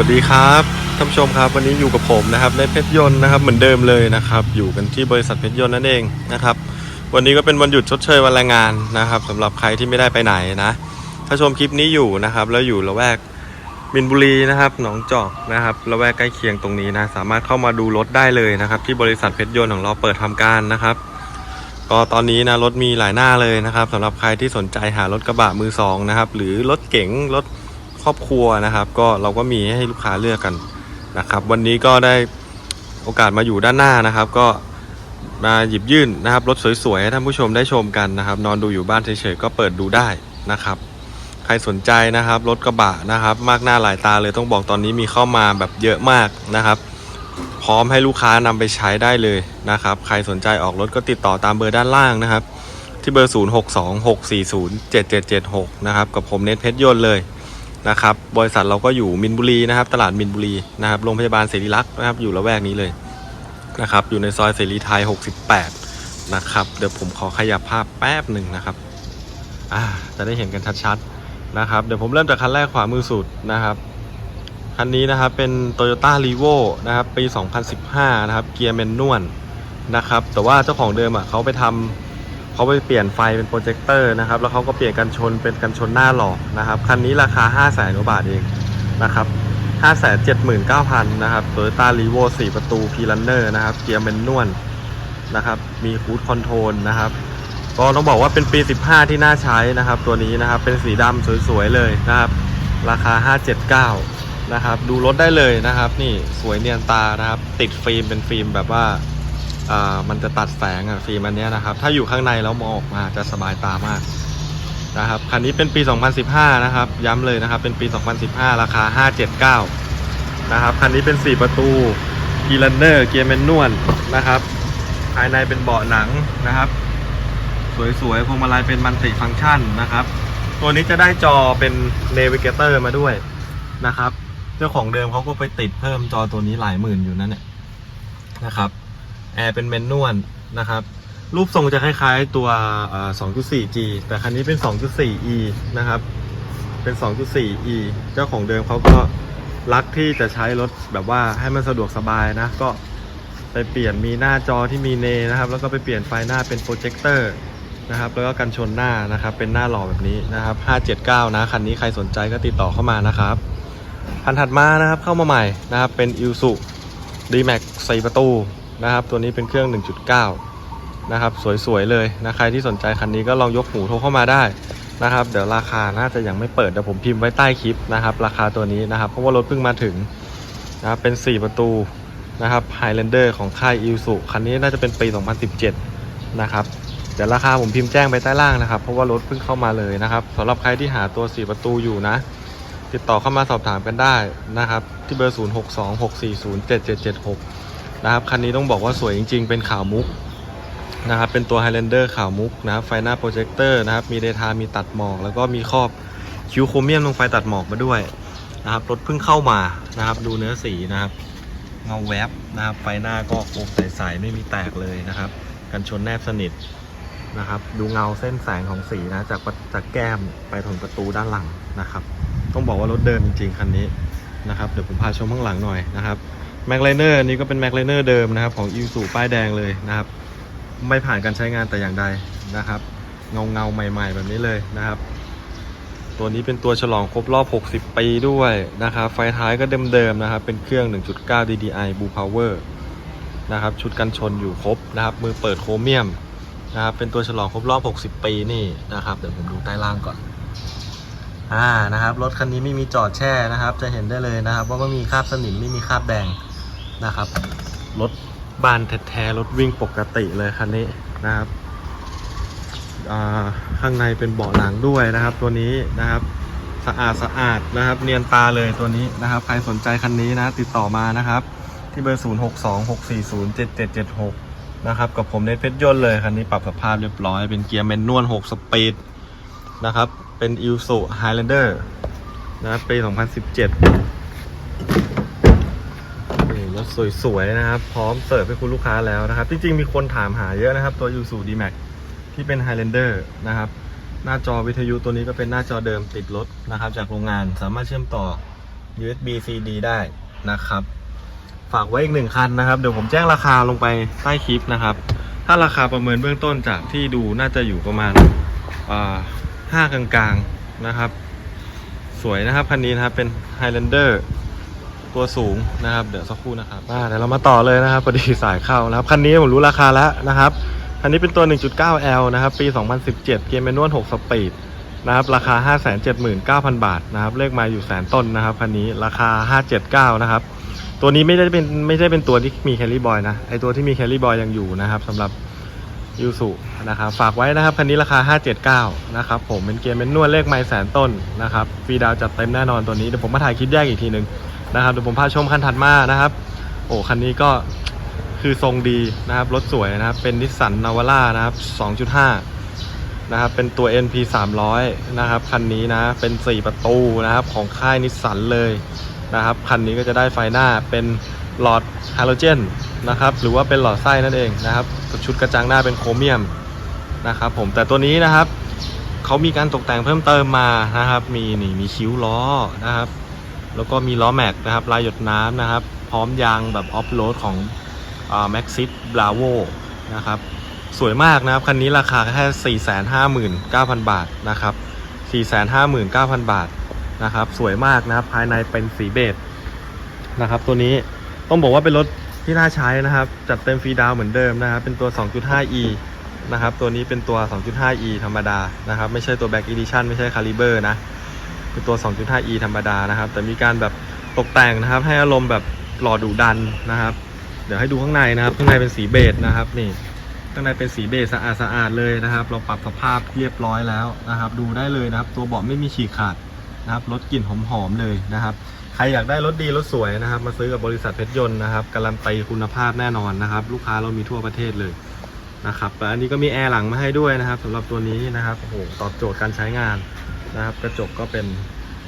สวัสดีครับท่านผู้ชมครับวันนี้อยู่กับผมนะครับในเพชรยนต์นะครับเหมือนเดิมเลยนะครับ อยู่กันที่บริษัทเพชรยนต์นั่นเองนะครับ วันนี้ก็เป็นวันหยุดชดเชยวันแรงงานนะครับสำหรับใครที่ไม่ได้ไปไหนนะถ้าชมคลิปนี้อยู่นะครับ แล้วอยู่ละแวกมินบุรีนะครับหนองจอกนะครับละแวกใกล้เคียงตรงนี้นะสามารถเข้ามาดูรถได้เลยนะครับ ที่บริษัทเพชรยนต์ของเราเปิดทำการนะครับ ก็ตอนนี้นะรถมีหลายหน้าเลยนะครับสำหรับใครที่สนใจหารถกระบะมือสองนะครับหรือรถเก๋งรถ ครอบครัวนะครับ ก็เราก็มีให้ลูกค้าเลือกกันนะครับ วันนี้ก็ได้โอกาสมาอยู่ด้านหน้านะครับ ก็มาหยิบยื่นนะครับรถสวยๆให้ท่านผู้ชมได้ชมกันนะครับ นอนดูอยู่บ้านเฉยๆก็เปิดดูได้นะครับ ใครสนใจนะครับรถกระบะนะครับ มากหน้าหลายตาเลยต้องบอกตอนนี้มีเข้ามาแบบเยอะมากนะครับ พร้อมให้ลูกค้านำไปใช้ได้เลยนะครับ ใครสนใจออกรถก็ติดต่อตามเบอร์ด้านล่างนะครับ ที่เบอร์ 0626407776 นะครับกับผมเน็ตเพชรยนต์เลย นะครับบริษัทเราก็อยู่มินบุรีนะครับ ตลาดมินบุรีนะครับโรงพยาบาลเสรีรักษ์นะครับ อยู่ละแวกนี้เลยนะครับ อยู่ในซอยเสรีไทย 68 นะครับ เดี๋ยวผมขอขยับภาพแป๊บหนึ่งนะครับอ่าจะได้เห็นกันชัดๆนะครับ เดี๋ยวผมเริ่มจากคันแรกขวามือสุดนะครับคันนี้นะครับเป็น Toyota r e v o นะครับปี 2015 นะครับ เกียร์แมนนวลนะครับ แต่ว่าเจ้าของเดิมอะเขาไปทำ เขาไปเปลี่ยนไฟเป็นโปรเจคเตอร์นะครับ แล้วเขาก็เปลี่ยนกันชนเป็นกันชนหน้าหลอกนะครับ คันนี้ราคา 5 0 0แสนกว่าบาทเองนะครับ579,000นะครับ Toyota r e v o 4ประตู p r u n n e r นะครับ เกียร์แมนนวลนะครับ มีคูดคอนโทรลนะครับ ก็ต้องบอกว่าเป็นปี 15 ที่น่าใช้นะครับ ตัวนี้นะครับ เป็นสีดำสวยๆเลยนะครับ ราคา 579นะครับ ดูรถได้เลยนะครับ นี่สวยเนียนตานะครับ ติดฟิล์มเป็นฟิล์มแบบว่า มันจะตัดแสงอะฟิล์มอันเนี้ยนะครับ ถ้าอยู่ข้างในแล้วมองออกมาจะสบายตามากนะครับคันนี้เป็นปี 2015 นะครับ ย้ำเลยนะครับ เป็นปี 2015 ราคา 579 นะครับ คันนี้เป็น 4 ประตูกีลันเนอร์เกียร์แมนนวลนะครับ ภายในเป็นเบาะหนังนะครับ สวยๆพวงมาลัยเป็นมัลติฟังก์ชันนะครับ ตัวนี้จะได้จอเป็นเนวิเกเตอร์มาด้วยนะครับ เจ้าของเดิมเขาก็ไปติดเพิ่มจอตัวนี้หลายหมื่นอยู่นั่นแหละนะครับ แอร์เป็นแมนนวลนะครับ รูปทรงจะคล้ายๆตัวเอ่อ 2.4G แต่คันนี้เป็น 2.4E นะครับ เป็น 2.4E เจ้าของเดิมเขาก็รักที่จะใช้รถแบบว่าให้มันสะดวกสบายนะ ก็ไปเปลี่ยนมีหน้าจอที่มีเนนะครับ แล้วก็ไปเปลี่ยนไฟหน้าเป็นโปรเจคเตอร์นะครับ แล้วก็กันชนหน้านะครับ เป็นหน้าหล่อแบบนี้นะครับ 579 นะ คันนี้ใครสนใจก็ติดต่อเข้ามานะครับคันถัดมานะครับเข้ามาใหม่นะครับ เป็น i l s u D-Max 4ประตู นะครับ ตัวนี้เป็นเครื่อง 1.9 นะครับ สวย ๆ เลยนะใครที่สนใจคันนี้ก็ลองยกหูโทรเข้ามาได้นะครับ เดี๋ยวราคาน่าจะยังไม่เปิดเดี๋ยวผมพิมพ์ไว้ใต้คลิปนะครับ ราคาตัวนี้นะครับ เพราะว่ารถเพิ่งมาถึงนะครับเป็น 4 ประตูนะครับ Highlander ของค่าย i l s u คันนี้น่าจะเป็นปี 2017 นะครับ เดี๋ยวราคาผมพิมพ์แจ้งไปใต้ล่างนะครับ เพราะว่ารถเพิ่งเข้ามาเลยนะครับสำหรับใครที่หาตัว 4 ประตูอยู่นะ ติดต่อเข้ามาสอบถามกันได้นะครับ ที่เบอร์ 0 นะครับคันนี้ต้องบอกว่าสวยจริง ๆ เป็นขาวมุกนะครับเป็นตัว Highlander ขาวมุกนะครับไฟหน้าโปรเจคเตอร์นะครับมีเดทามีตัดหมอก แล้วก็มีครอบคิวโครเมียมตรงไฟตัดหมอกมาด้วยนะครับรถเพิ่งเข้ามานะครับดูเนื้อสีนะครับเงาแวบนะครับไฟหน้าก็โคมใสๆไม่มีแตกเลยนะครับ กันชนแนบสนิทนะครับดูเงาเส้นแสงของสีนะจากประจากแก้มไปถึงประตูด้านหลังนะครับ ต้องบอกว่ารถเดิมจริงๆคันนี้นะครับเดี๋ยวผมพาชมข้างหลังหน่อยนะครับ แม็กไลเนอร์นี่ก็เป็นแม็กไลเนอร์เดิมนะครับ ของอิวสูป้ายแดงเลยนะครับ ไม่ผ่านการใช้งานแต่อย่างใดนะครับ เงาเงาใหม่ ๆ แบบนี้เลยนะครับ ตัวนี้เป็นตัวฉลองครบรอบ 60 ปีด้วยนะครับ ไฟท้ายก็เดิมๆนะครับ เป็นเครื่อง 1.9 DDI Blue Power นะครับ ชุดกันชนอยู่ครบนะครับ มือเปิดโครเมียมนะครับ เป็นตัวฉลองครบรอบ 60 ปีนี่นะครับ เดี๋ยวผมดูใต้ล่างก่อนอ่านะครับรถคันนี้ไม่มีจอดแช่นะครับ จะเห็นได้เลยนะครับ ว่าไม่มีคราบสนิมไม่มีคราบแดง นะครับ รถบานแท้ๆรถวิ่งปกติเลยคันนี้นะครับข้างในเป็นเบาะหนังด้วยนะครับ ตัวนี้นะครับสะอาดสะอาดนะครับ เนียนตาเลยตัวนี้นะครับ ใครสนใจคันนี้นะ ติดต่อมานะครับ ที่เบอร์ 0 6 2 6 4 0 7 7 7 6 นะครับกับผมในเพชรยนต์เลยคันนี้ปรับสภาพเรียบร้อย เป็นเกียร์แมนนวล 6 สปีดนะครับ เป็น i l s u Highlander นะครับปี 2017 สวยๆนะครับ พร้อมเสิร์ฟให้คุณลูกค้าแล้วนะครับ จริงๆมีคนถามหาเยอะนะครับ ตัว i l s u D-Max ที่เป็น Highlander นะครับ หน้าจอวิทยุตัวนี้ก็เป็นหน้าจอเดิมติดรถนะครับ จากโรงงานสามารถเชื่อมต่อ USB CD ได้นะครับ ฝากไว้อีกหนึ่งคันนะครับ เดี๋ยวผมแจ้งราคาลงไปใต้คลิปนะครับ ถ้าราคาประเมินเบื้องต้นจากที่ดูน่าจะอยู่ประมาณาห้ากลางๆนะครับ สวยนะครับคันนี้นะครับเป็น Highlander ตัวสูงนะครับ เดี๋ยวสักครู่นะครับอ่าเดี๋ยวเรามาต่อเลยนะครับพอดีสายเข้านะครับ คันนี้ผมรู้ราคาแล้วนะครับ คันนี้เป็นตัว 1.9L นะครับ ปี 2017 เกียร์แมนนวล 6 สปีดนะครับ ราคา 579,000 บาทนะครับ เลขมาอยู่แสนต้นนะครับ คันนี้ราคา 579 นะครับ ตัวนี้ไม่ได้เป็นไม่ได้เป็นตัวที่มีแคลรี่บอยนะ ไอตัวที่มีแคลรี่บอยยังอยู่นะครับสำหรับยูสุนะครับฝากไว้นะครับคันนี้ราคา 579 นะครับผมเป็นเกียร์แมนนวลเลขไมล์แสนต้นนะครับฟรีดาวจัดเต็มแน่นอนตัวนี้เดี๋ยวผมมาถ่ายคลิปแยกอีกทีหนึ่ง นะครับเดี๋ยวผมพาชมคันถัดมานะครับ โอ้คันนี้ก็คือทรงดีนะครับ รถสวยนะครับ เป็นนิสสันนาวาร่านะครับ 2.5 นะครับ เป็นตัว NP 300 นะครับ คันนี้นะ เป็น 4 ประตูนะครับ ของค่ายนิสสันเลยนะครับ คันนี้ก็จะได้ไฟหน้าเป็นหลอดฮาโลเจนนะครับ หรือว่าเป็นหลอดไส้นั่นเองนะครับ ชุดกระจังหน้าเป็นโครเมียมนะครับผม แต่ตัวนี้นะครับ เขามีการตกแต่งเพิ่มเติมมานะครับ มีนี่มีคิ้วล้อนะครับ แล้วก็มีล้อแม็กนะครับลายหยดน้ำนะครับ พร้อมยางแบบออฟโรดของแม็กซิสบราโวนะครับสวยมากนะครับ คันนี้ราคาแค่ 459,000 บาทนะครับ 459,000 บาทนะครับ สวยมากนะครับ ภายในเป็นสีเบจนะครับ ตัวนี้ต้องบอกว่าเป็นรถที่น่าใช้นะครับ จัดเต็มฟรีดาวเหมือนเดิมนะครับ เป็นตัว 2.5e นะครับ ตัวนี้เป็นตัว 2.5e ธรรมดานะครับ ไม่ใช่ตัว Back Edition ไม่ใช่ Caliber นะ เป็นตัว 2.5e ธรรมดานะครับ แต่มีการแบบตกแต่งนะครับ ให้อารมณ์แบบหล่อดุดันนะครับ เดี๋ยวให้ดูข้างในนะครับ ข้างในเป็นสีเบจนะครับนี่ข้างในเป็นสีเบจสะอาดสะอาดเลยนะครับ เราปรับสภาพเรียบร้อยแล้วนะครับ ดูได้เลยนะครับ ตัวเบาะไม่มีฉีกขาดนะครับรถกลิ่นหอมๆเลยนะครับ ใครอยากได้รถดีรถสวยนะครับ มาซื้อกับบริษัทเพชรยนต์นะครับการันตีคุณภาพแน่นอนนะครับ ลูกค้าเรามีทั่วประเทศเลยนะครับแต่อันนี้ก็มีแอร์หลังมาให้ด้วยนะครับสำหรับตัวนี้นะครับโอ้โหตอบโจทย์การใช้งาน นะครับ กระจกก็เป็น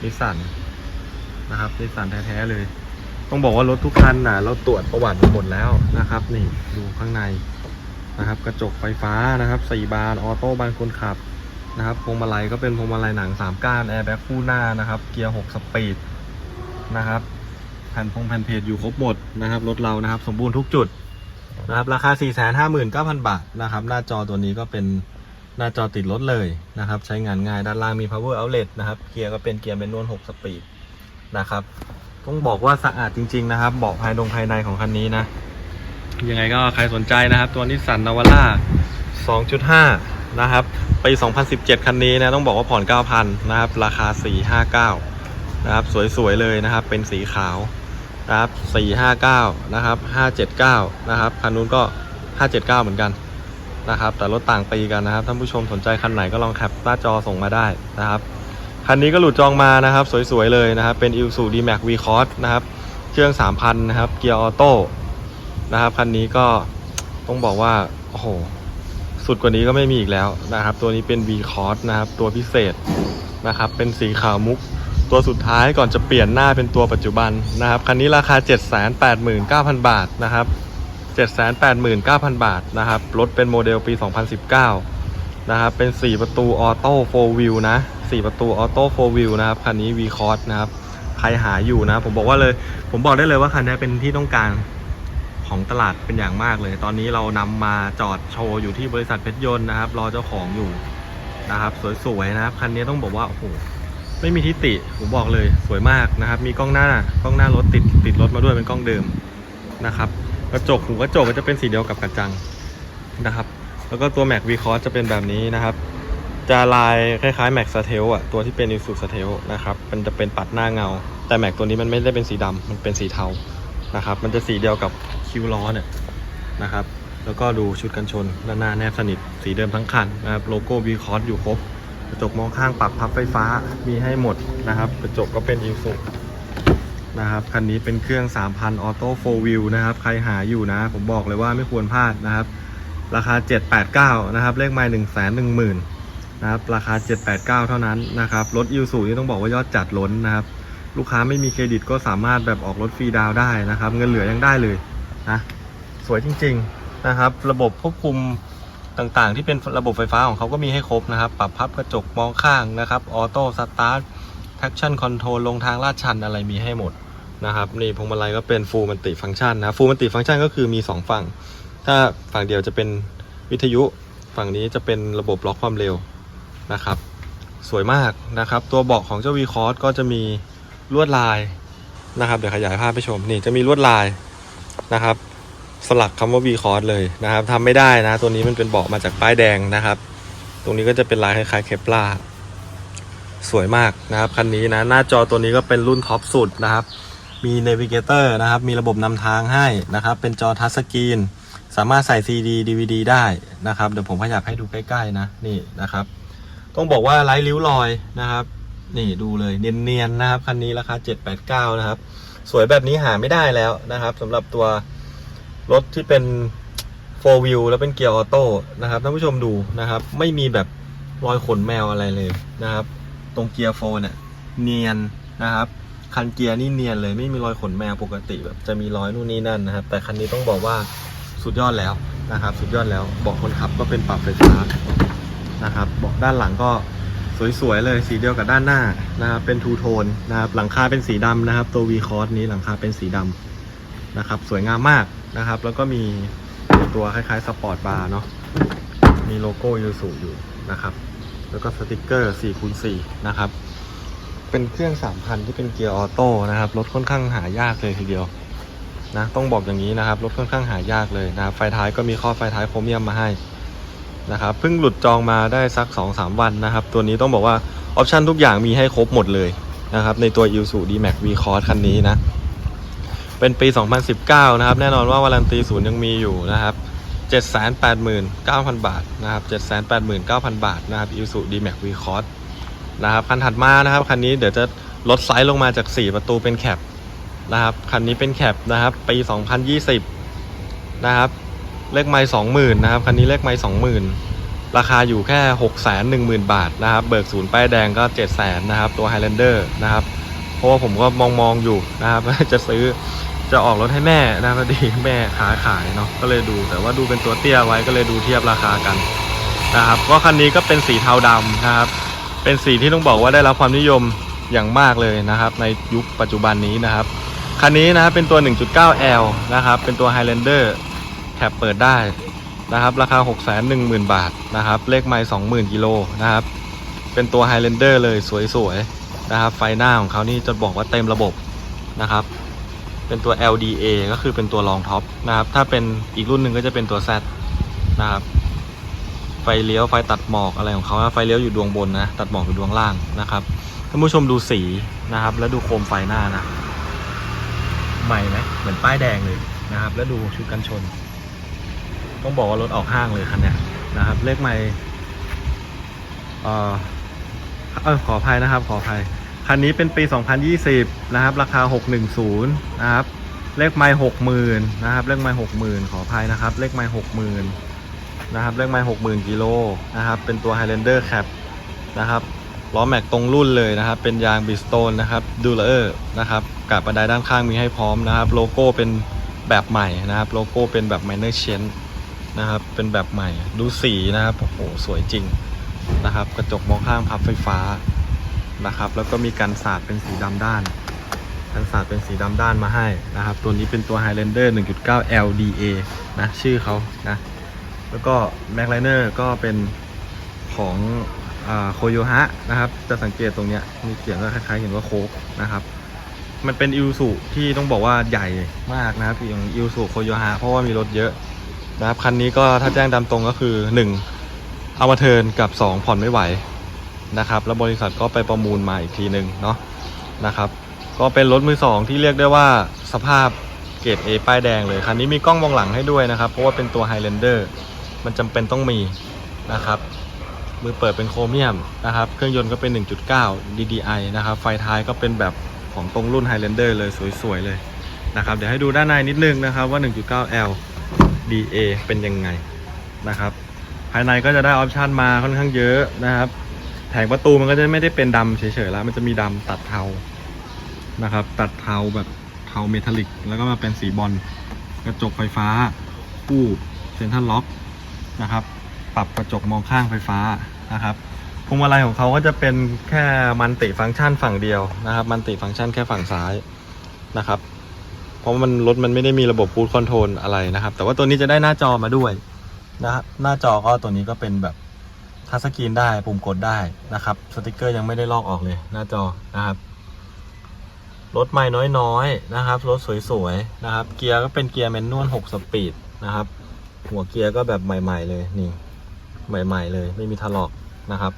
นิสสันนะครับนิสสันแท้ๆเลย ต้องบอกว่ารถทุกคันนะเราตรวจประวัติหมดแล้วนะครับ นี่ดูข้างในนะครับ กระจกไฟฟ้านะครับ4บานออโต้บานคนขับนะครับพวงมาลัยก็เป็นพวงมาลัยหนัง3ก้านแอร์แบ็คคู่หน้านะครับ เกียร์6สปีดนะครับแผ่นพงแผ่นเพจอยู่ครบหมดนะครับรถเรานะครับ สมบูรณ์ทุกจุดนะครับราคา 459,000 บาทนะครับ หน้าจอตัวนี้ก็เป็น หน้าจอติดรถเลยนะครับ ใช้งานง่ายด้านล่างมี power outlet นะครับ เกียร์ก็เป็นเกียร์แมนนวล6สปีดนะครับต้องบอกว่าสะอาดจริง ๆ นะครับเบาะภายนงภายในของคันนี้นะ ยังไงก็ใครสนใจนะครับ ตัวนิสสันนาวาร่า2.5 นะครับ ปี 2017 คันนี้นะต้องบอกว่าผ่อน 9,000 นะครับ ราคา 459 นะครับ สวย ๆ เลยนะครับ เป็นสีขาวนะครับ 459 นะครับ 579 นะครับ คันนู้นก็ 579 เหมือนกัน นะครับ แต่รถต่างปีกันนะครับท่านผู้ชมสนใจคันไหนก็ลองแคปหน้าจอส่งมาได้นะครับคันนี้ก็หลุดจองมานะครับ สวยๆเลยนะครับ เป็น i l s u D-Max v c o s นะครับ เครื่อง 3,000 นะครับ เกียร์ออโต้นะครับคันนี้ก็ต้องบอกว่า โอ้โห สุดกว่านี้ก็ไม่มีอีกแล้วนะครับ ตัวนี้เป็น V Cross นะครับ ตัวพิเศษนะครับ เป็นสีขาวมุก ตัวสุดท้ายก่อนจะเปลี่ยนหน้าเป็นตัวปัจจุบันนะครับ คันนี้ราคา 789,000 บาทนะครับ 789,000 บาทนะครับ รถเป็นโมเดลปี 2019 นะครับ เป็น 4 ประตูออโต้4 wheel นะ 4 ประตูออโต้4 wheel นะครับ คันนี้ V Cross นะครับ ใครหาอยู่นะ ผมบอกว่าเลย ผมบอกได้เลยว่าคันนี้เป็นที่ต้องการของตลาดเป็นอย่างมากเลย ตอนนี้เรานำมาจอดโชว์อยู่ที่บริษัทเพชรยนต์นะครับ รอเจ้าของอยู่นะครับ สวยๆนะครับ คันนี้ต้องบอกว่า โอ้โหไม่มีทิติ ผมบอกเลยสวยมากนะครับ มีกล้องหน้ากล้องหน้ารถติดติดรถมาด้วยเป็นกล้องเดิมนะครับ กระจกหูกระจกก็จะเป็นสีเดียวกับกระจังนะครับ แล้วก็ตัวแม็กวีคอสจะเป็นแบบนี้นะครับ จะลายคล้ายๆแม็กสเทลอะตัวที่เป็นอิสุสเทลนะครับมันจะเป็นปัดหน้าเงา แต่แม็กตัวนี้มันไม่ได้เป็นสีดำมันเป็นสีเทานะครับ มันจะสีเดียวกับคิวล้อเนี่ยนะครับ แล้วก็ดูชุดกันชนด้านหน้าแนบสนิทสีเดิมทั้งคันนะครับโลโก้วีคอร์อยู่ครบกระจกมองข้างปรับพับไฟฟ้ามีให้หมดนะครับ กระจกก็เป็นอิสุ นะครับคันนี้เป็นเครื่อง 3,000 ออโต้4 wheel นะครับ ใครหาอยู่นะ ผมบอกเลยว่าไม่ควรพลาดนะครับ ราคา 789 นะครับ เลขไมล์1 1 0 0 0 0นะครับ ราคา 789 เท่านั้นนะครับ รถอิ s u นี่ต้องบอกว่ายอดจัดล้นนะครับ ลูกค้าไม่มีเครดิตก็สามารถแบบออกรถฟรีดาวได้นะครับ เงินเหลือยังได้เลยนะ สวยจริงๆนะครับ ระบบควบคุมต่างๆ ที่เป็นระบบไฟฟ้าของเขาก็มีให้ครบนะครับ ปรับพับกระจกมองข้างนะครับ ออโต้สตาร์ท traction control ลงทางลาดชันอะไรมีให้หมด นะครับนี่พวงมาลัยก็เป็น full multi function นะ full multi function ก็คือมี 2 ฝั่ง ถ้าฝั่งเดียวจะเป็นวิทยุฝั่งนี้จะเป็นระบบล็อกความเร็วนะครับ สวยมากนะครับ ตัวเบาะของเจ้า V Cross ก็จะมีลวดลายนะครับ เดี๋ยวขยายภาพไปชมนี่จะมีลวดลายนะครับ สลักคำว่า V Cross เลยนะครับทำไม่ได้นะ ตัวนี้มันเป็นเบาะมาจากป้ายแดงนะครับ ตรงนี้ก็จะเป็นลายคล้ายๆเคปลาสวยมากนะครับคันนี้นะหน้าจอตัวนี้ก็เป็นรุ่นท็อปสุดนะครับ มีเนวิเกเตอร์นะครับ มีระบบนำทางให้นะครับ เป็นจอทัชสกรีน สามารถใส่ CD DVD ได้นะครับ เดี๋ยวผมขยับให้ดูใกล้ๆนะ นี่นะครับ ต้องบอกว่าไร้ริ้วรอยนะครับ นี่ดูเลยเนียนๆนะครับคันนี้ราคา 789 นะครับ สวยแบบนี้หาไม่ได้แล้วนะครับสำหรับตัวรถที่เป็น4 wheel แล้วเป็นเกียร์ออโต้นะครับท่านผู้ชมดูนะครับ ไม่มีแบบรอยขนแมวอะไรเลยนะครับ ตรงเกียร์โฟเนี่ยเนียนนะครับ คันเกียร์นี่เนียนเลยไม่มีรอยขนแมวปกติแบบจะมีรอยนู่นนี่นั่นนะครับ แต่คันนี้ต้องบอกว่าสุดยอดแล้วนะครับ สุดยอดแล้วเบอกคนขับก็เป็นปรับไฟฟ้านะครับเบอกด้านหลังก็สวยๆเลยสีเดียวกับด้านหน้านะครับเป็นทูโทนนะครับหลังคาเป็นสีดำนะครับ ตัว V Cross นี้หลังคาเป็นสีดำนะครับ สวยงามมากนะครับ แล้วก็มีตัวคล้ายๆสปอร์ตบาร์เนาะมีโลโก้ยูสุอยู่นะครับ แล้วก็สติกเกอร์4คูณ4นะครับ เป็นเครื่อง 3,000 ที่เป็นเกียร์ออโต้นะครับ รถค่อนข้างหายากเลยทีเดียวนะต้องบอกอย่างนี้นะครับ รถค่อนข้างหายากเลยนะไฟท้ายก็มีข้อไฟท้ายโครเมียมมาให้นะครับเพิ่งหลุดจองมาได้สัก 2-3 วันนะครับ ตัวนี้ต้องบอกว่าออปชันทุกอย่างมีให้ครบหมดเลยนะครับในตัว i s u D-Max V Cross คันนี้นะ เป็นปี 2019 นะครับ แน่นอนว่าวารันตีศูนย์ยังมีอยู่นะครับ 789,000 บาทนะครับ 789,000 บาทนะครับ i s u D-Max V Cross นะครับคันถัดมานะครับคันนี้เดี๋ยวจะลดไซส์ลงมาจาก 4 ประตูเป็นแคปนะครับคันนี้เป็นแคปนะครับปี 2020 นะครับ เลขไม้20,000นะครับคันนี้เลขไม้20,000 ราคาอยู่แค่ 610,000 บาทนะครับ เบิกศูนย์ป้ายแดงก็ 700,000นะครับตัว Highlander นะครับ เพราะว่าผมก็มองมองอยู่นะครับ จะซื้อจะออกรถให้แม่นะพอดีแม่ขาขายเนาะก็เลยดู แต่ว่าดูเป็นตัวเตี้ยไว้ก็เลยดูเทียบราคากันนะครับก็คันนี้ก็เป็นสีเทาดำนะครับ เป็นสีที่ต้องบอกว่าได้รับความนิยมอย่างมากเลยนะครับ ในยุคปัจจุบันนี้นะครับ คันนี้นะครับเป็นตัว 1.9L นะครับ เป็นตัว Highlander แคปเปิดได้นะครับ ราคา 610,000 บาทนะครับ เลขไมล์20,000 กิโลนะครับ เป็นตัว Highlander เลยสวยๆนะครับ ไฟหน้าของเขานี่จะบอกว่าเต็มระบบนะครับ เป็นตัว LDA ก็คือเป็นตัวรองท็อปนะครับ ถ้าเป็นอีกรุ่นหนึ่งก็จะเป็นตัว Z นะครับ ไฟเลี้ยวไฟตัดหมอกอะไรของเขานะไฟเลี้ยวอยู่ดวงบนนะตัดหมอกอยู่ดวงล่างนะครับท่านผู้ชมดูสีนะครับ แล้วดูโคมไฟหน้านะใหม่ไหมเหมือนป้ายแดงเลยนะครับ แล้วดูชุดกันชน ต้องบอกว่ารถออกห้างเลยคันเนี้ยนะครับ เลขใหม่เออเออขออภัยนะครับ ขออภัยคันนี้เป็นปี 2020 นะครับ ราคา 610 นะครับ เลขไม้60,000 นะครับ เลขไม้60,000 ขออภัยนะครับ เลขไม้60,000 นะครับเลขไม้หกหมื่นกิโลนะครับเป็นตัว Highlander Cap นะครับล้อแม็กตรงรุ่นเลยนะครับ เป็นยางบิสโตนนะครับดูเลอร์นะครับกาบบันไดด้านข้างมีให้พร้อมนะครับ โลโก้เป็นแบบใหม่นะครับ โลโก้เป็นแบบ minor change นะครับเป็นแบบใหม่ดูสีนะครับโอ้โหสวยจริงนะครับ กระจกมองข้างพับไฟฟ้านะครับ แล้วก็มีกันสาดเป็นสีดำด้านกันสาดเป็นสีดำด้านมาให้นะครับ ตัวนี้เป็นตัว Highlander 1.9 LDA นะชื่อเขานะ แล้วก็แม็กไลเนอร์ก็เป็นของโคโยฮะนะครับ จะสังเกตตรงเนี้ยมีเขียนว่าคล้ายๆเห็นว่าโคกนะครับ มันเป็นอิวสุที่ต้องบอกว่าใหญ่มากนะครับอย่างอิวสุโคโยฮะเพราะว่ามีรถเยอะนะครับคันนี้ก็ถ้าแจ้งตามตรงก็คือ 1 เอามาเทินกับ 2 ผ่อนไม่ไหวนะครับ แล้วบริษัทก็ไปประมูลมาอีกทีหนึ่งเนาะนะครับ ก็เป็นรถมือสองที่เรียกได้ว่าสภาพเกรด A ป้ายแดงเลย คันนี้มีกล้องมองหลังให้ด้วยนะครับ เพราะว่าเป็นตัว Highlander มันจำเป็นต้องมีนะครับ มือเปิดเป็นโครเมียมนะครับ เครื่องยนต์ก็เป็น 1.9 DDI นะครับ ไฟท้ายก็เป็นแบบของตรงรุ่น Highlander เลยสวยๆเลยนะครับ เดี๋ยวให้ดูด้านในนิดนึงนะครับว่า 1.9L DA เป็นยังไงนะครับ ภายในก็จะได้ออปชันมาค่อนข้างเยอะนะครับ แผงประตูมันก็จะไม่ได้เป็นดำเฉยๆแล้ว มันจะมีดำตัดเทานะครับ ตัดเทาแบบเทาเมทัลลิก แล้วก็มาเป็นสีบอลกระจกไฟฟ้าคู่เซ็นทรัลล็อก นะครับ ปรับกระจกมองข้างไฟฟ้านะครับพวงมาลัยของเขาก็จะเป็นแค่มันติฟังก์ชันฝั่งเดียวนะครับ มันติฟังก์ชันแค่ฝั่งซ้ายนะครับ เพราะมันรถมันไม่ได้มีระบบ c ู i คอนโทรลอะไรนะครับ แต่ว่าตัวนี้จะได้หน้าจอมาด้วยนะครับหน้าจอก็ตัวนี้ก็เป็นแบบทัชสกรีนได้ปุ่มกดได้นะครับ สติกเกอร์ยังไม่ได้ลอกออกเลย หน้าจอนะครับรถไม่น้อยๆนะครับ รถสวยๆนะครับ เกียร์ก็เป็นเกียร์แมนนวล6สปีดนะครับ หัวเกียร์ก็แบบใหม่ ๆ เลยนี่ ใหม่ ๆ เลย ไม่มีถลอกนะครับ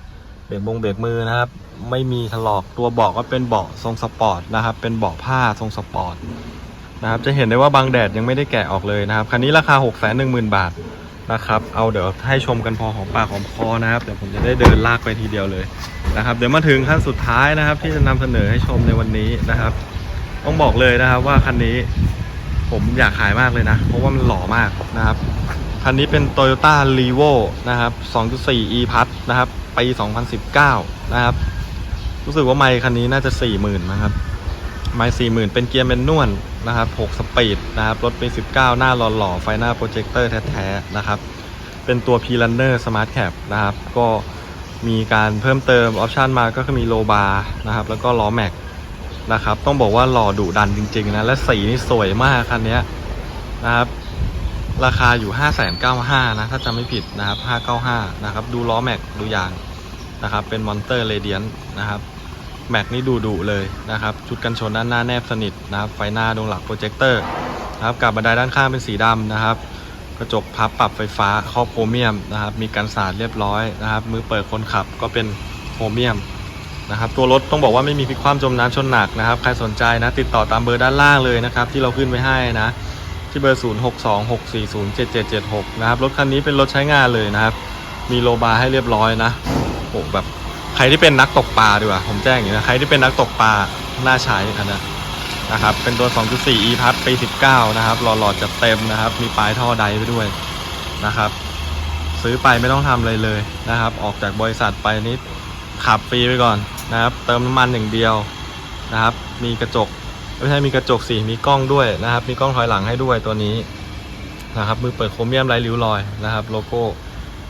เบรกบงเบรกมือนะครับ ไม่มีถลอกตัวเบาะก็เป็นเบาะทรงสปอร์ตนะครับ เป็นเบาะผ้าทรงสปอร์ตนะครับ จะเห็นได้ว่าบางแดดยังไม่ได้แกะออกเลยนะครับคันนี้ราคา 6 1 0 0 0 0 บาทนะครับ เอาเดี๋ยวให้ชมกันพอหอมปากหอมคอนะครับ เดี๋ยวผมจะได้เดินลากไปทีเดียวเลยนะครับ เดี๋ยวมาถึงขั้นสุดท้ายนะครับ ที่จะนำเสนอให้ชมในวันนี้นะครับ ต้องบอกเลยนะครับว่าคันนี้ ผมอยากขายมากเลยนะ เพราะว่ามันหล่อมากนะครับ คันนี้เป็น Toyota r e v o นะครับ 2.4 e p a s นะครับ ปี 2019 นะครับ รู้สึกว่าไมค์คันนี้น่าจะ 40,000นะครับ ไมค์40,000 เป็นเกียร์แมนนวลนะครับ 6 สปีดนะครับ รถปี 19 หน้าหล่อๆ ไฟหน้าโปรเจคเตอร์แท้ๆ นะครับ เป็นตัว P Runner Smart Cap นะครับ ก็มีการเพิ่มเติมออปชันมาก็คือมีโลบาร์นะครับ แล้วก็ล้อแม็ก นะครับ ต้องบอกว่าหล่อดุดันจริง ๆ นะ และสีนี่สวยมากคันนี้นะครับ ราคาอยู่ 5 9 5 0 0นะ ถ้าจำไม่ผิดนะครับ 595 นะครับ ดูล้อแม็กดูยางนะครับ เป็นมอนเตอร์เรเดียนนะครับ แม็กนี่ดูดุเลยนะครับ ชุดกันชนด้านหน้าแนบสนิทนะครับ ไฟหน้าดวงหลักโปรเจคเตอร์นะครับกับบันไดด้านข้างเป็นสีดำนะครับ กระจกพับปรับไฟฟ้าครอบโครเมียมนะครับ มีกันสาดเรียบร้อยนะครับ มือเปิดคนขับก็เป็นโครเมียม นะครับตัวรถต้องบอกว่าไม่มีพลิกคว่ำจมน้ำชนหนักนะครับใครสนใจนะติดต่อตามเบอร์ด้านล่างเลยนะครับที่เราขึ้นไว้ให้นะที่เบอร์ 0 6 2 6 4 0 7 7 7 6 นะครับรถคันนี้เป็นรถใช้งานเลยนะครับ มีโลบาให้เรียบร้อยนะโอ้แบบใครที่เป็นนักตกปลาดีกว่าผมแจ้งอย่างนี้นะใครที่เป็นนักตกปลาน่าใช้อันนะนะครับเป็นตัว 2.4 e p a s ปี 19 นะครับหล่อๆจะเต็มนะครับ มีปลายท่อไดไปด้วยนะครับ ซื้อไปไม่ต้องทำอะไรเลยนะครับ ออกจากบริษัทไปนิด ขับฟรีไปก่อนนะครับ เติมน้ำมันอย่างเดียวนะครับ มีกระจกไม่ใช่มีกระจกสีมีกล้องด้วยนะครับ มีกล้องถอยหลังให้ด้วยตัวนี้นะครับ มือเปิดโครเมียมไร้ริ้วรอยนะครับ โลโก้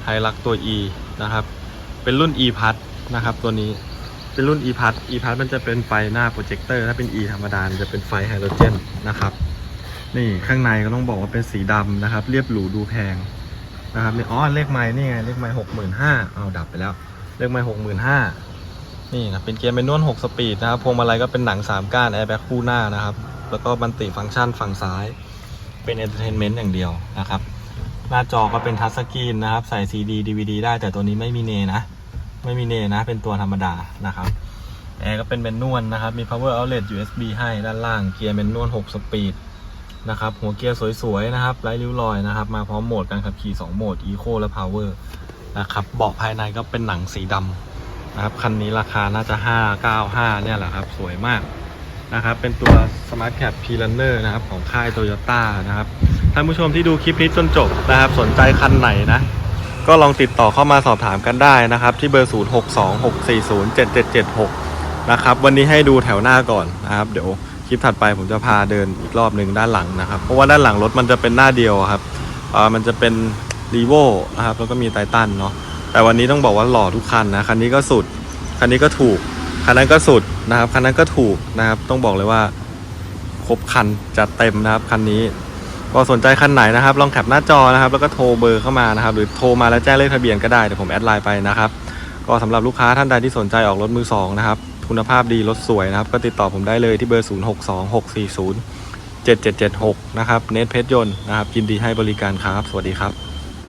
ไฮลักตัว E นะครับ เป็นรุ่น e p a s นะครับ ตัวนี้เป็นรุ่น e p a s e p a s มันจะเป็นไฟหน้าโปรเจคเตอร์ถ้าเป็น e ธรรมดาจะเป็นไฟไฮโดรเจนนะครับนี่ข้างในก็ต้องบอกว่าเป็นสีดำนะครับ เรียบหรูดูแพงนะครับนี่อ๋อเลขไม้นี่ไงเลขไม้หกหมื่นห้าเอาดับไปแล้ว เลขไม้หกหมื่นห้านี่นะเป็นเกียร์เป็นนวล6สปีดนะครับพวงมาลัยก็เป็นหนัง3ก้านแอร์แบ็คคู่หน้านะครับ แล้วก็บันติฟังก์ชันฝั่งซ้าย เป็นเอนเตอร์เทนเมนต์อย่างเดียวนะครับ หน้าจอก็เป็นทัชสกรีนนะครับใส่ CD DVD ได้แต่ตัวนี้ไม่มีเนนะ ไม่มีเนนะ เป็นตัวธรรมดานะครับแอร์ก็เป็นแมนนวลนะครับ มี power outlet USB ให้ด้านล่าง เกียร์แมนนวล 6 สปีดนะครับ หัวเกียร์สวยๆนะครับ ไร้ริ้วรอยนะครับ มาพร้อมโหมดการขับขี่ 2 โหมด Eco และ Power นะครับเบาะภายในก็เป็นหนังสีดำนะครับคันนี้ราคาน่าจะ 595 เนี่ยแหละครับ สวยมากนะครับ เป็นตัว Smart Cap P Runner นะครับของค่าย Toyota นะครับท่านผู้ชมที่ดูคลิปนี้จนจบนะครับ สนใจคันไหนนะ ก็ลองติดต่อเข้ามาสอบถามกันได้นะครับ ที่เบอร์ 0626407776 นะครับ วันนี้ให้ดูแถวหน้าก่อนนะครับ เดี๋ยวคลิปถัดไปผมจะพาเดินอีกรอบหนึ่งด้านหลังนะครับ เพราะว่าด้านหลังรถมันจะเป็นหน้าเดียวครับเออมันจะเป็น r e v o นะครับแล้วก็มีไททันเนาะแต่วันนี้ต้องบอกว่าหล่อทุกคันนะคันนี้ก็สุด คันนี้ก็ถูก คันนั้นก็สุดนะครับ คันนั้นก็ถูกนะครับ ต้องบอกเลยว่าครบคันจัดเต็มนะครับคันนี้ก็สนใจคันไหนนะครับ ลองแคปหน้าจอนะครับ แล้วก็โทรเบอร์เข้ามานะครับ หรือโทรมาแล้วแจ้งเลขทะเบียนก็ได้เดี๋ยวผมแอดไลน์ไปนะครับ ก็สำหรับลูกค้าท่านใดที่สนใจออกรถมือสองนะครับคุณภาพดีรถสวยนะครับ ก็ติดต่อผมได้เลยที่เบอร์ 0626407776 นะครับ เนทเพชรยนต์นะครับยินดีให้บริการครับ สวัสดีครับ